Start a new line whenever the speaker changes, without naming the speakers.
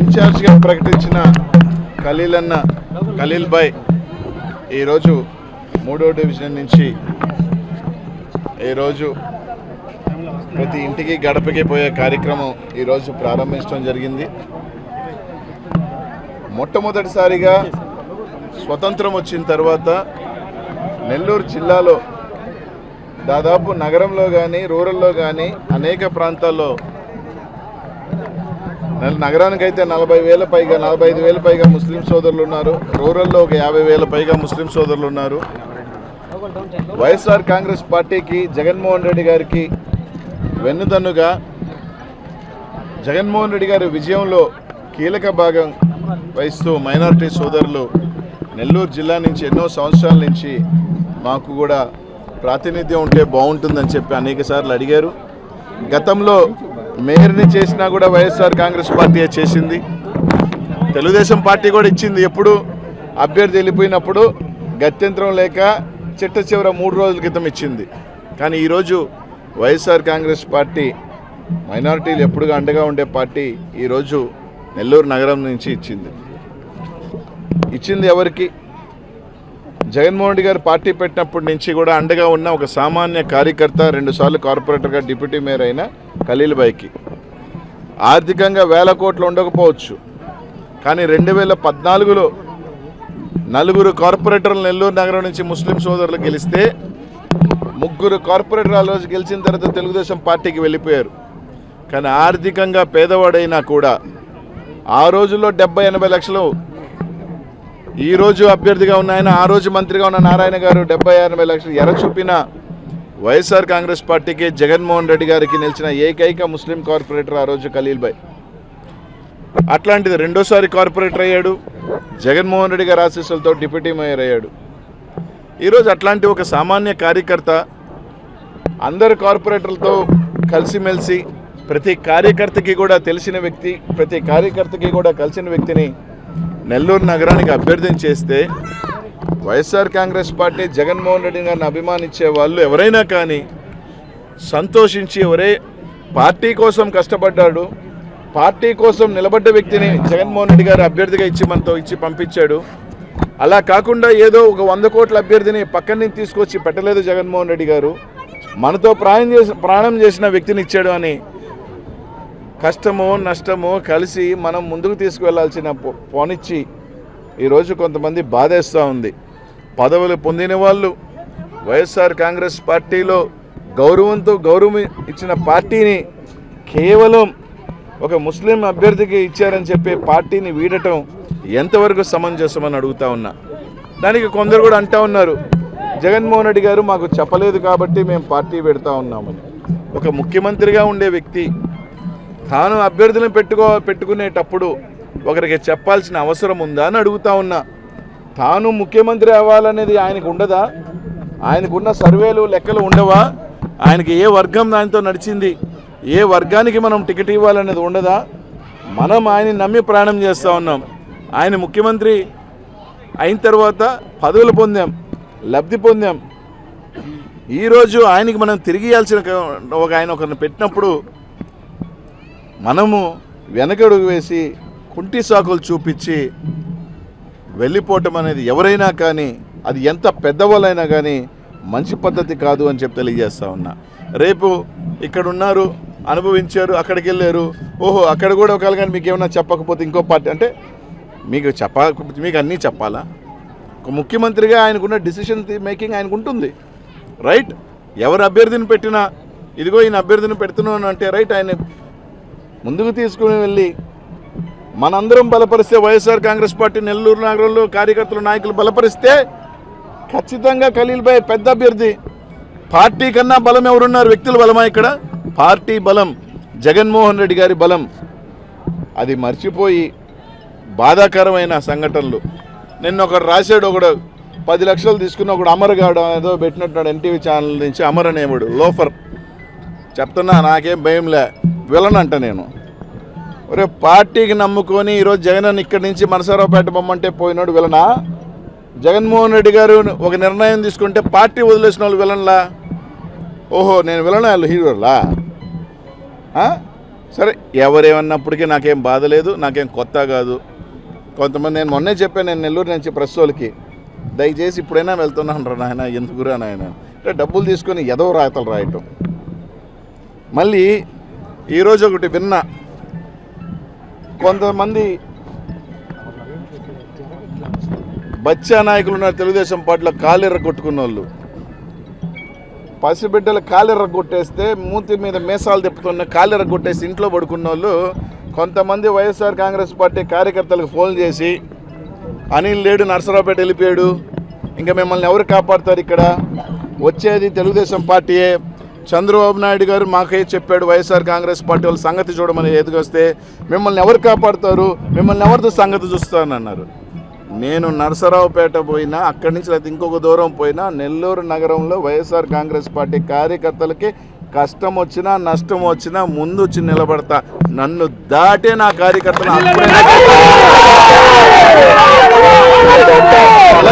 ఇన్ఛార్జ్గా ప్రకటించిన ఖలీల్ అన్న ఖలీల్ బాయ్ ఈరోజు మూడో డివిజన్ నుంచి ఈరోజు ప్రతి ఇంటికి గడపకి పోయే కార్యక్రమం ఈరోజు ప్రారంభించడం జరిగింది. మొట్టమొదటిసారిగా స్వతంత్రం వచ్చిన తర్వాత నెల్లూరు జిల్లాలో దాదాపు నగరంలో కానీ రూరల్లో కానీ అనేక ప్రాంతాల్లో నగరానికైతే నలభై వేల పైగా నలభై ఐదు వేల పైగా ముస్లిం సోదరులు ఉన్నారు. రూరల్లో ఒక యాభై వేల పైగా ముస్లిం సోదరులు ఉన్నారు. వైఎస్ఆర్ కాంగ్రెస్ పార్టీకి జగన్మోహన్ రెడ్డి గారికి వెన్నుదన్నుగా జగన్మోహన్ రెడ్డి గారి విజయంలో కీలక భాగం వహిస్తూ మైనారిటీ సోదరులు నెల్లూరు జిల్లా నుంచి ఎన్నో సంవత్సరాల నుంచి మాకు కూడా ప్రాతినిధ్యం ఉంటే బాగుంటుందని చెప్పి అనేక సార్లు అడిగారు. గతంలో మేయర్ని చేసినా కూడా వైఎస్ఆర్ కాంగ్రెస్ పార్టీ చేసింది? తెలుగుదేశం పార్టీ కూడా ఇచ్చింది ఎప్పుడు? అభ్యర్థి వెళ్ళిపోయినప్పుడు గత్యంతరం లేక చిట్ట చివర మూడు రోజుల క్రితం ఇచ్చింది. కానీ ఈరోజు వైఎస్ఆర్ కాంగ్రెస్ పార్టీ మైనారిటీలు ఎప్పుడుగా అండగా ఉండే పార్టీ ఈరోజు నెల్లూరు నగరం నుంచి ఇచ్చింది. ఇచ్చింది ఎవరికి? జగన్మోహన్ రెడ్డి గారు పార్టీ పెట్టినప్పటి నుంచి కూడా అండగా ఉన్న ఒక సామాన్య కార్యకర్త రెండుసార్లు కార్పొరేటర్గా డిప్యూటీ మేయర్ అయిన ఖలీల్బాయికి ఆర్థికంగా వేల కోట్లు ఉండకపోవచ్చు. కానీ రెండు వేల పద్నాలుగులో నలుగురు కార్పొరేటర్లు నెల్లూరు నగరం నుంచి ముస్లిం సోదరులు గెలిస్తే ముగ్గురు కార్పొరేటర్ ఆ రోజు గెలిచిన తర్వాత తెలుగుదేశం పార్టీకి వెళ్ళిపోయారు. కానీ ఆర్థికంగా పేదవాడైనా కూడా ఆ రోజుల్లో డెబ్బై ఎనభై లక్షలు ఈ రోజు అభ్యర్థిగా ఉన్న ఆయన ఆ రోజు మంత్రిగా ఉన్న నారాయణ గారు డెబ్బై ఎనభై లక్షలు ఎర చూపిన వైఎస్ఆర్ కాంగ్రెస్ పార్టీకి జగన్మోహన్ రెడ్డి గారికి నిలిచిన ఏకైక ముస్లిం కార్పొరేటర్ ఆ రోజు ఖలీల్ భాయ్. అట్లాంటిది రెండోసారి కార్పొరేటర్ అయ్యాడు. జగన్మోహన్ రెడ్డి గారి ఆశీస్సులతో డిప్యూటీ మేయర్ అయ్యాడు. ఈరోజు అట్లాంటి ఒక సామాన్య కార్యకర్త అందరు కార్పొరేటర్లతో కలిసిమెలిసి ప్రతి కార్యకర్తకి కూడా తెలిసిన వ్యక్తి ప్రతి కార్యకర్తకి కూడా కలిసిన వ్యక్తిని నెల్లూరు నగరానికి అభ్యర్థన చేస్తే YSR Congress party Jaganmohan Reddy గారిని అభిమానించే వాళ్ళు ఎవరైనా కానీ సంతోషించి ఎవరే పార్టీ కోసం కష్టపడ్డాడు పార్టీ కోసం నిలబడ్డ వ్యక్తిని జగన్మోహన్ రెడ్డి గారు అభ్యర్థిగా ఇచ్చి మనతో ఇచ్చి పంపించాడు. అలా కాకుండా ఏదో ఒక వంద కోట్ల అభ్యర్థిని పక్కన నుంచి తీసుకొచ్చి పెట్టలేదు జగన్మోహన్ రెడ్డి గారు. మనతో ప్రాణం చేసి ప్రాణం చేసిన వ్యక్తిని ఇచ్చాడు అని కష్టమో నష్టమో కలిసి మనం ముందుకు తీసుకువెళ్ళాల్సిన పో- పోనిచ్చి ఈరోజు కొంతమంది బాధేస్తూ ఉంది. పదవులు పొందిన వాళ్ళు వైఎస్ఆర్ కాంగ్రెస్ పార్టీలో గౌరవంతో గౌరవం ఇచ్చిన పార్టీని కేవలం ఒక ముస్లిం అభ్యర్థికి ఇచ్చారని చెప్పి పార్టీని వీడటం ఎంతవరకు సమంజసమని అడుగుతా ఉన్నా. దానికి కొందరు కూడా అంటా ఉన్నారు జగన్మోహన్ రెడ్డి గారు మాకు చెప్పలేదు కాబట్టి మేము పార్టీ పెడతా ఉన్నామని. ఒక ముఖ్యమంత్రిగా ఉండే వ్యక్తి తాను అభ్యర్థులను పెట్టుకో పెట్టుకునేటప్పుడు ఒకరికి చెప్పాల్సిన అవసరం ఉందా అని అడుగుతా ఉన్నా. తాను ముఖ్యమంత్రి అవ్వాలనేది ఆయనకు ఉండదా? ఆయనకున్న సర్వేలు లెక్కలు ఉండవా? ఆయనకి ఏ వర్గం దానితో నడిచింది? ఏ వర్గానికి మనం టికెట్ ఇవ్వాలనేది ఉండదా? మనం ఆయన్ని నమ్మి ప్రయాణం చేస్తూ ఉన్నాం. ఆయన ముఖ్యమంత్రి అయిన తర్వాత పదవులు పొందాం లబ్ధి పొందాం. ఈరోజు ఆయనకి మనం తిరిగి ఇవ్వాల్సిన ఒక ఆయన ఒకరిని పెట్టినప్పుడు మనము వెనకడుగు వేసి కుంటి సాకులు చూపించి వెళ్ళిపోవటం అనేది ఎవరైనా కానీ అది ఎంత పెద్దవాళ్ళైనా కానీ మంచి పద్ధతి కాదు అని చెప్పి తెలియజేస్తా ఉన్నా. రేపు ఇక్కడ ఉన్నారు అనుభవించారు అక్కడికి వెళ్ళారు ఓహో అక్కడ కూడా ఒకవేళ కానీ మీకు ఏమైనా చెప్పకపోతే ఇంకో పార్టీ అంటే మీకు చెప్ప మీకు అన్నీ చెప్పాలా? ఒక ముఖ్యమంత్రిగా ఆయనకున్న డిసిషన్ మేకింగ్ ఆయనకు ఉంటుంది రైట్ ఎవరు అభ్యర్థిని పెట్టినా ఇదిగో ఈయన అభ్యర్థిని పెడుతున్నాను అంటే రైట్ ఆయన ముందుకు తీసుకుని వెళ్ళి మనందరం బలపరిస్తే వైఎస్ఆర్ కాంగ్రెస్ పార్టీ నెల్లూరు నగరంలో కార్యకర్తలు నాయకులు బలపరిస్తే ఖచ్చితంగా ఖలీల్ పెద్ద అభ్యర్థి. పార్టీ కన్నా బలం ఎవరున్నారు? వ్యక్తుల బలమా ఇక్కడ? పార్టీ బలం జగన్మోహన్ రెడ్డి గారి బలం. అది మర్చిపోయి బాధాకరమైన సంఘటనలు. నిన్న ఒకడు రాశాడు ఒకడు పది లక్షలు తీసుకున్న ఒకడు అమర్ గాడు ఏదో పెట్టినట్టున్నాడు ఎన్టీవీ ఛానల్ నుంచి అమర్ అనేవాడు లోఫర్. చెప్తున్నా నాకేం భయం లే. విలన్ అంట నేను. ఒరే పార్టీకి నమ్ముకొని ఈరోజు జగన్ ఇక్కడి నుంచి మనసారావుపేట బొమ్మంటే పోయినాడు విలనా? జగన్మోహన్ రెడ్డి గారు ఒక నిర్ణయం తీసుకుంటే పార్టీ వదిలేసిన వాళ్ళు విలన్లా? ఓహో నేను విలనా? వాళ్ళు హీరోలా? సరే ఎవరేమన్నప్పటికీ నాకేం బాధ లేదు నాకేం కొత్త కాదు. కొంతమంది నేను మొన్నే చెప్పాను నేను నెల్లూరు నుంచి ప్రెస్ వాళ్ళకి. దయచేసి ఇప్పుడైనా వెళ్తున్నాను రా నాయన ఎందుకురా నాయన? అంటే డబ్బులు తీసుకొని ఎదవ రాతలు రాయటం. మళ్ళీ ఈరోజు ఒకటి విన్నా కొంతమంది బచ్చా నాయకులు ఉన్నారు తెలుగుదేశం పార్టీలో కాలెర్ర కొట్టుకున్న వాళ్ళు పసిబిడ్డలు కాలెర్ర కొట్టేస్తే మూతి మీద మీసాలు తిప్పుతున్న కాలెర్ర కొట్టేసి ఇంట్లో పడుకున్న వాళ్ళు కొంతమంది వైఎస్ఆర్ కాంగ్రెస్ పార్టీ కార్యకర్తలకు ఫోన్ చేసి అనిల్ లేడు నరసరావుపేట వెళ్ళిపోయాడు ఇంకా మిమ్మల్ని ఎవరు కాపాడుతారు ఇక్కడ? వచ్చేది తెలుగుదేశం పార్టీయే. చంద్రబాబు నాయుడు గారు మాకే చెప్పాడు వైఎస్ఆర్ కాంగ్రెస్ పార్టీ వాళ్ళ సంగతి చూడమని ఎదుగొస్తే మిమ్మల్ని ఎవరు కాపాడుతారు మిమ్మల్ని ఎవరితో సంగతి చూస్తానన్నారు నేను నరసరావుపేట పోయినా అక్కడి నుంచి లేకపోతే ఇంకొక దూరం పోయినా నెల్లూరు నగరంలో వైఎస్ఆర్ కాంగ్రెస్ పార్టీ కార్యకర్తలకి కష్టం వచ్చినా నష్టం వచ్చినా ముందు వచ్చి నిలబడతా. నన్ను దాటే నా కార్యకర్తలు.